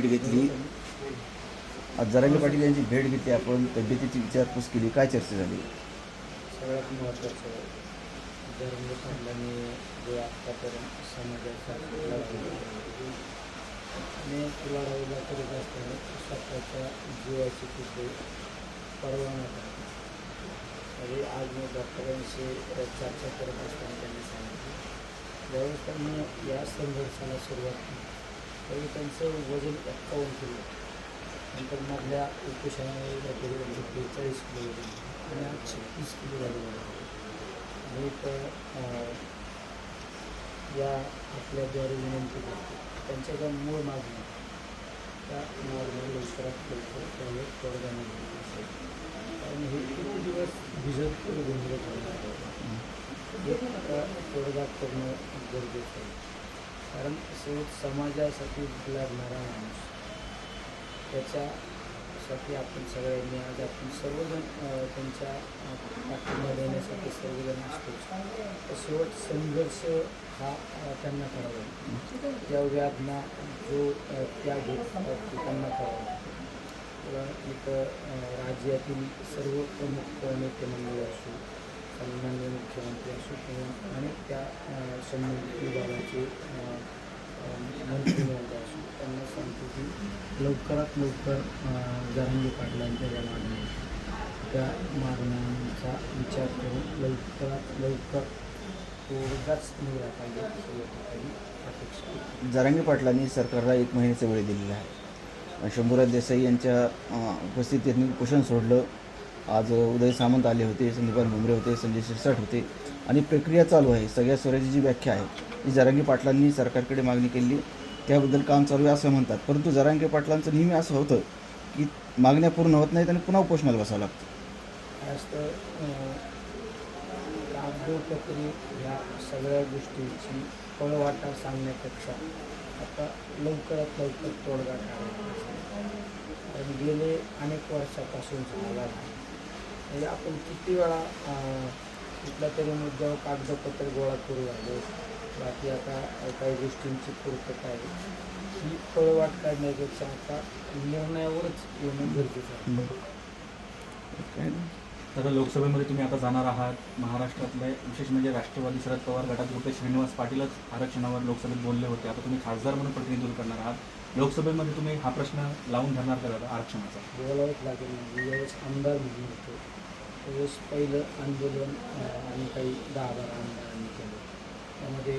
भेट घेतली. आज जरांगे पाटील यांची भेट घेतली. आपण तब्येतीची विचारपूस केली. काय चर्चा झाली? सगळ्यात महत्त्वाचं धर्म पाटलांनी जे आत्तापर्यंत समाजाचा आणि लढाईला करत असताना स्वतःच्या जीवाची कुठे परवाना तरी आज मी डॉक्टरांशी चर्चा करत असताना त्यांनी सांगितलं. ज्यावेळेस त्यांनी या संघर्षाला सुरुवात केली. त्यावेळी त्यांचं वजन एक्कावन्न किलो. नंतर मधल्या उपोषणामुळे काहीतरी बेचाळीस किलो वजन आणि आज छत्तीस किलो झालेलं आहे तर या आपल्याद्वारे विनंती करतो त्यांच्या ज्या मूळ मागण्या त्या मागण्या लवकरात लवकर त्यावर तोडगा निघाला कारण हे किती दिवस भिजत गोंधळ करणार हे तोडगा करणं गरजेचं आहे. कारण शेवट समाजासाठी लढणारा माणूस. त्याच्यासाठी आपण सगळ्यांनी आज आपण सर्वजण त्यांच्या पाठिंबा देण्यासाठी सर्वजण असतो. तर शेवट संघर्ष हा त्यांना करावा. त्या व्याधना जो त्या त्यांना करावा. किंवा इथं राज्यातील सर्व प्रमुख नेते मंडळी असो सन्मान्य मुख्यमंत्री असो किंवा त्या संबंधित विभागाचे मंत्री महोदय असो त्यांना सांगतो की लवकरात लवकर जरंगी पाटलांच्या ज्या मागण्या त्या मागण्यांचा विचार करून लवकरात लवकर तोडगाच निघाला पाहिजे अपेक्षा पाटलांनी सरकारला एक महिन्याचा वेळ दिलेला आहे. शंभूराज देसाई यांच्या उपस्थितीत उपोषण सोडलं. आज उदय सामंत आले होते संदीपान भुमरे होते संजय शिरसाट होते. आणि प्रक्रिया चालू आहे. सगळ्या स्वराज्याची जी व्याख्या आहे ती जरांगी पाटलांनी सरकारकडे मागणी केली. त्याबद्दल काम चालू आहे असं म्हणतात. परंतु जरांगे पाटलांचं नेहमी असं होतं की मागण्या पूर्ण होत नाहीत आणि पुन्हा उपोषणाला बसावं लागतं. काय असतं कागदोपत्री ह्या सगळ्या गोष्टींची पळवाटा सांगण्यापेक्षा आता लवकरात लवकर तोडगा काढायचा. कारण गेले अनेक वर्षापासून झाला आहे म्हणजे आपण किती वेळा अं, कुठल्या तरी मुद्द्यावर कागदपत्र गोळा करू आलो. बाकी आता काही गोष्टींची पूर्तता आहे. ही पळवाट काढण्यापेक्षा आता निर्णयावरच येणं गरजेचं आहे. काय तर लोकसभेमध्ये तुम्ही आता जाणार आहात. महाराष्ट्रातले विशेष म्हणजे राष्ट्रवादी शरद पवार गटात रुपेश श्रीनिवास पाटीलच आरक्षणावर लोकसभेत बोलले होते. आता तुम्ही खासदार म्हणून प्रतिनिधित्व करणार आहात. लोकसभेमध्ये तुम्ही हा प्रश्न लावून धरणार का दादा आरक्षणाचा? बोलावंच लागेल. म्हणजे आमदार म्हणून होतो. त्यावेळेस पहिलं आंदोलन आम्ही काही दहा बारा आमदारांनी केलं. त्यामध्ये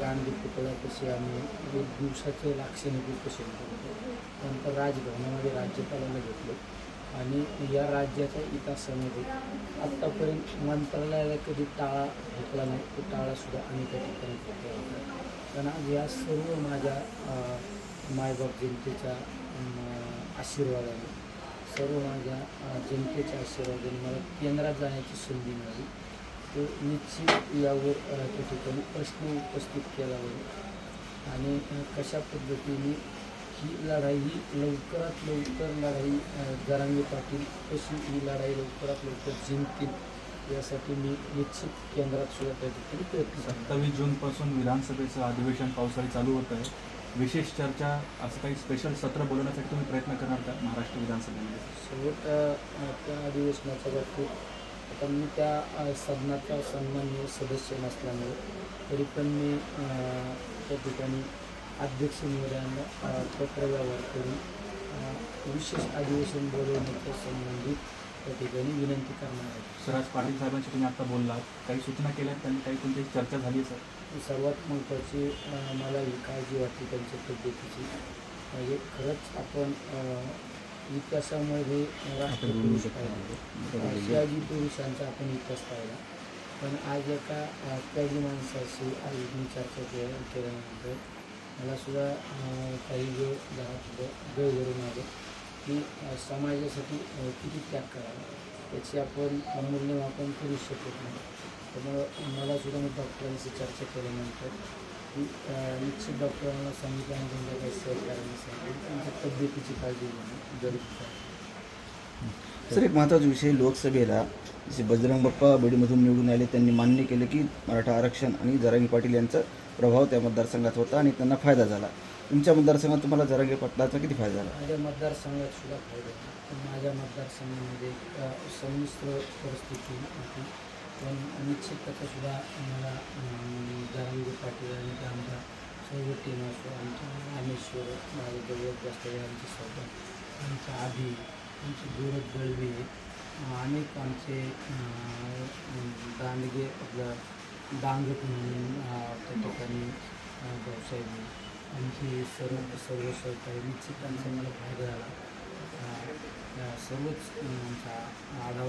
गांधी पुतळ्यापाशी आम्ही म्हणजे एक दिवसाचं लाक्षणिक उपोषण केलं नंतर राजभवनामध्ये राज्यपालाला घेतलं. आणि या राज्याच्या इतिहासामध्ये आत्तापर्यंत मंत्रालयाला कधी टाळा घेतला नाही तो टाळासुद्धा आम्ही त्या ठिकाणी घेतला होता. कारण आज या सर्व माझ्या मायबाप जनतेच्या आशीर्वादाने सर्व माझ्या जनतेच्या आशीर्वादाने मला केंद्रात जाण्याची संधी मिळाली. तो निश्चित यावर त्या ठिकाणी प्रश्न उपस्थित केला जाईल आणि कशा पद्धतीने ही लढाई ही लवकरात लवकर लढाई जरांगे पाटील कशी ही लढाई लवकरात लवकर जिंकतील यासाठी मी निश्चित केंद्रात सुद्धा त्या ठिकाणी प्रयत्न सत्तावीस जूनपासून विधानसभेचं अधिवेशन पावसाळी चालू होत आहे. विशेष चर्चा असं काही स्पेशल सत्र बोलवण्यासाठी तुम्ही प्रयत्न करणार का महाराष्ट्र विधानसभेमध्ये? शेवट त्या अधिवेशनाच्या बाबतीत आता मी त्या सदनाचा सन्माननीय सदस्य नसल्यामुळे तरी पण मी त्या ठिकाणी अध्यक्ष महोदयांना पत्र व्यवहार करून विशेष अधिवेशन बोलवण्याच्या संबंधित त्या ठिकाणी विनंती करणार आहे. सर आज पाटील साहेबांशी तुम्ही आता बोललात. काही सूचना केल्यात त्यांनी काही कोणती चर्चा झाली आहे सर? सर्वात महत्त्वाची मला ही काळजी वाटते त्यांच्या तब्येतीची म्हणजे खरंच आपण इतिहासामध्ये राष्ट्रपुरुष पाहिजे शिवाजी पुरुषांचा आपण इतिहास पाहिला. पण आज एका त्यागी माणसाशी आज मी चर्चा के केल्यानंतर मला सुद्धा काही वेळ जरा वेळ भरून आलं. की समाजासाठी किती त्याग करावा. त्याची आपण मूल्यमापन करू शकत नाही. त्यामुळं मला सुद्धा मी डॉक्टरांशी चर्चा केल्यानंतर की निश्चित डॉक्टरांना सांगितलं आणि त्यांच्या काही सहकार्याने सांगितलं. त्यांच्या तब्येतीची काळजी घेणं गरजेचं आहे. सर एक महत्त्वाचा विषय लोकसभेला जसे बजरंग बाप्पा बीडमधून निवडून आले त्यांनी मान्य केलं की मराठा आरक्षण आणि जरांगी पाटील यांचा प्रभाव त्या मतदारसंघात होता आणि त्यांना फायदा झाला. तुमच्या मतदारसंघात तुम्हाला जरांगे पाटलाचा किती फायदा झाला? माझ्या मतदारसंघात सुद्धा फायदा माझ्या मतदारसंघामध्ये संमिश्र परिस्थिती होती. पण निश्चित त्याचा सुद्धा आम्हाला जारांगी पाटील आणि आमच्या सर्व टीम असो आमच्या रामेश्वर माझ्या जवळच असलेले आमचे स्वतः आमचा आधी आमचे गोरख दळवी अनेक आमचे दांडगे आपलं डांगट म्हणून त्या ठिकाणी व्यवसाय भाऊसाहेब आमचे सर्व सर्व सहकारी निश्चित त्यांचा मला फायदा झाला. सर्वच आमचा आढाव